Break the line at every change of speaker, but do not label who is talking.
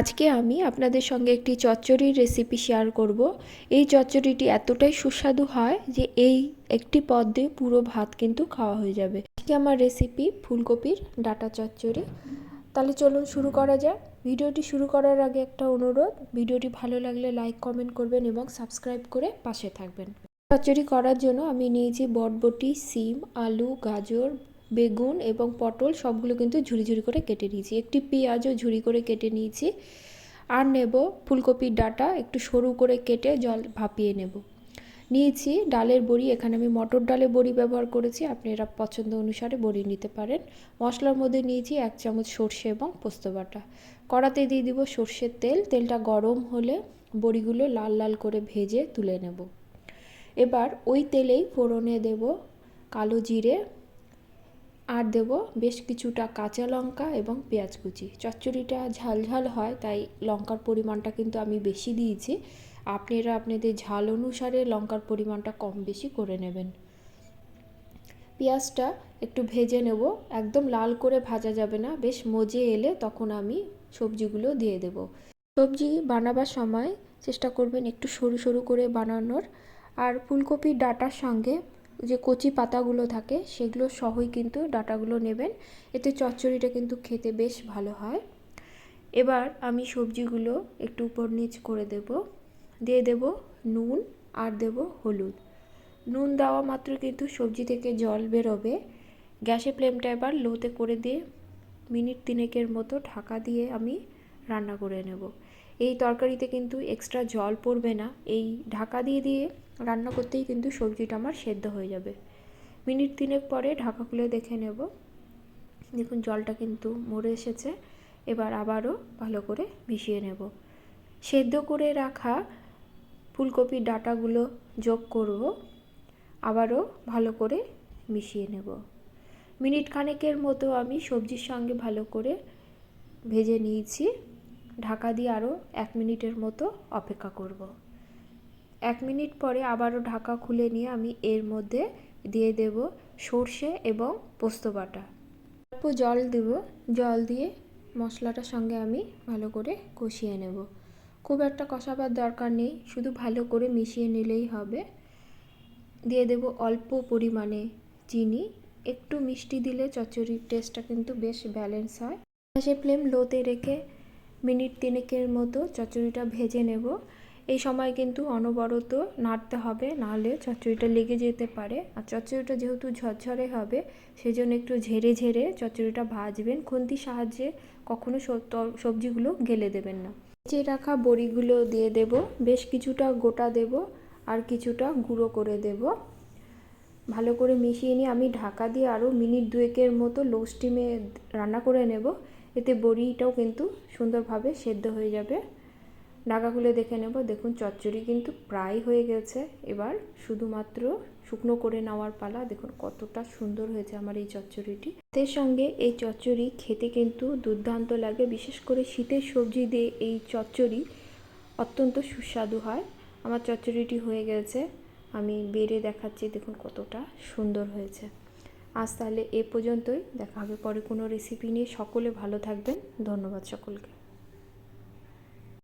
আজকে আমি আপনাদের সঙ্গে একটি চচ্চড়ির রেসিপি শেয়ার করব। এই চচ্চড়িটি এতটাই সুস্বাদু হয় যে এই একটি পদ দিয়ে পুরো ভাত কিন্তু খাওয়া হয়ে যাবে। আজকে আমার রেসিপি ফুলকপির ডাটা চচ্চড়ি। তাহলে চলুন শুরু করা যাক। ভিডিওটি শুরু করার আগে একটা অনুরোধ, ভিডিওটি ভালো লাগলে লাইক কমেন্ট করবেন এবং সাবস্ক্রাইব করে পাশে থাকবেন। চচ্চড়ি করার জন্য আমি নিয়েছি বটবটি, সিম, আলু, গাজর বেগুন এবং পটল সবগুলো কিন্তু ঝুড়ি ঝুড়ি করে কেটে নিয়েছি। একটি পেঁয়াজও ঝুড়ি করে কেটে নিয়েছি। আর নেব ফুলকপির ডাটা, একটু সরু করে কেটে জল ভাপিয়ে নেব। নিয়েছি ডালের বড়ি, এখানে আমি মটর ডালের বড়ি ব্যবহার করেছি আপনারা পছন্দ অনুসারে বড়ি নিতে পারেন। মশলার মধ্যে নিয়েছি এক চামচ সর্ষে এবং পোস্ত বাটা। কড়াতে দিয়ে দিব সর্ষের তেল, তেলটা গরম হলে বড়িগুলো লাল লাল করে ভেজে তুলে নেব। এবার ওই তেলেই ফোড়নে দেব কালো জিরে আর দেব বেশ কিছুটা কাঁচা লঙ্কা এবং পেঁয়াজ কুচি। চচ্চড়িটা ঝাল ঝাল হয়, তাই লঙ্কার পরিমাণটা কিন্তু আমি বেশি দিয়েছি। আপনারা আপনাদের ঝাল অনুসারে লঙ্কার পরিমাণটা কম বেশি করে নেবেন। পেঁয়াজটা একটু ভেজে নেব, একদম লাল করে ভাজা যাবে না, বেশ মজে এলে তখন আমি সবজিগুলো দিয়ে দেব। সবজি বানাবার সময় চেষ্টা করবেন একটু সরু সরু করে বানানোর। আর ফুলকপির ডাটার সঙ্গে যে কচি পাতাগুলো থাকে, সেগুলো সহই কিন্তু ডাটাগুলো নেবেন। এতে চচ্চড়িটা কিন্তু খেতে বেশ ভালো হয়। এবার আমি সবজিগুলো একটু উপর নিচ করে দেব। দিয়ে দেব নুন আর দেব হলুদ। নুন দেওয়া মাত্র কিন্তু সবজি থেকে জল বেরোবে। গ্যাসের ফ্লেমটা এবার লোতে করে দিয়ে মিনিট তিনেকের মতো ঢাকা দিয়ে আমি রান্না করে নেব। এই তরকারিতে কিন্তু এক্সট্রা জল পড়বে না। এই ঢাকা দিয়ে দিয়ে রান্না করতেই কিন্তু সবজিটা আমার সেদ্ধ হয়ে যাবে। মিনিট তিনেক পরে ঢাকা খুলে দেখে নেব। দেখুন, জলটা কিন্তু মরে এসেছে। এবার আবারও ভালো করে মিশিয়ে নেব। সেদ্ধ করে রাখা ফুলকপির ডাটাগুলো যোগ করব। আবারও ভালো করে মিশিয়ে নেব। মিনিট খানেকের মতো আমি সবজির সঙ্গে ভালো করে ভেজে নিয়েছি। ঢাকা দিয়ে আরও এক মিনিটের মতো অপেক্ষা করব। এক মিনিট পরে আবারও ঢাকা খুলে নিয়ে আমি এর মধ্যে দিয়ে দেব সর্ষে এবং পোস্ত বাটা। অল্প জল দেব। জল দিয়ে মশলাটার সঙ্গে আমি ভালো করে কষিয়ে নেব। খুব একটা কষাবার দরকার নেই, শুধু ভালো করে মিশিয়ে নিলেই হবে। দিয়ে দেব অল্প পরিমাণে চিনি। একটু মিষ্টি দিলে চচ্চড়ির টেস্টটা কিন্তু বেশ ব্যালেন্স হয়। গ্যাসের ফ্লেম লোতে রেখে মিনিট তিনেকের মতো চচ্চড়িটা ভেজে নেব। এই সময় কিন্তু অনবরত নাড়তে হবে, নাহলে চচ্চড়িটা লেগে যেতে পারে। আর চচ্চড়িটা যেহেতু ঝরঝরে হবে, সেজন্য একটু ঝেড়ে ঝেড়ে চচ্চড়িটা ভাজবেন। খুন্তির সাহায্যে কখনো সবজিগুলো গেলে দেবেন না। যে রাখা বড়িগুলো দিয়ে দেব। বেশ কিছুটা গোটা দেব আর কিছুটা গুঁড়ো করে দেব। ভালো করে মিশিয়ে নিয়ে আমি ঢাকা দিয়ে আরও মিনিট দুয়েকের মতো লো স্টিমে রান্না করে নেব। এতে বড়িটাও কিন্তু সুন্দরভাবে সেদ্ধ হয়ে যাবে। ঢাকা খুলে দেখে নেব। দেখুন, চচ্চড়ি কিন্তু প্রায় হয়ে গেছে। এবার শুধুমাত্র শুকনো করে নেওয়ার পালা। দেখুন, কতটা সুন্দর হয়েছে আমার এই চচ্চড়িটি। এর সঙ্গে এই চচ্চড়ি খেতে কিন্তু দুর্দান্ত লাগে। বিশেষ করে শীতের সবজি দিয়ে এই চচ্চড়ি অত্যন্ত সুস্বাদু হয়। আমার চচ্চড়িটি হয়ে গেছে। আমি বেড়ে দেখাচ্ছি। দেখুন, কতটা সুন্দর হয়েছে। আজ তাহলে এ পর্যন্তই। দেখা হবে পরে কোনো রেসিপি নিয়ে। সকলে ভালো থাকবেন। ধন্যবাদ সকলকে।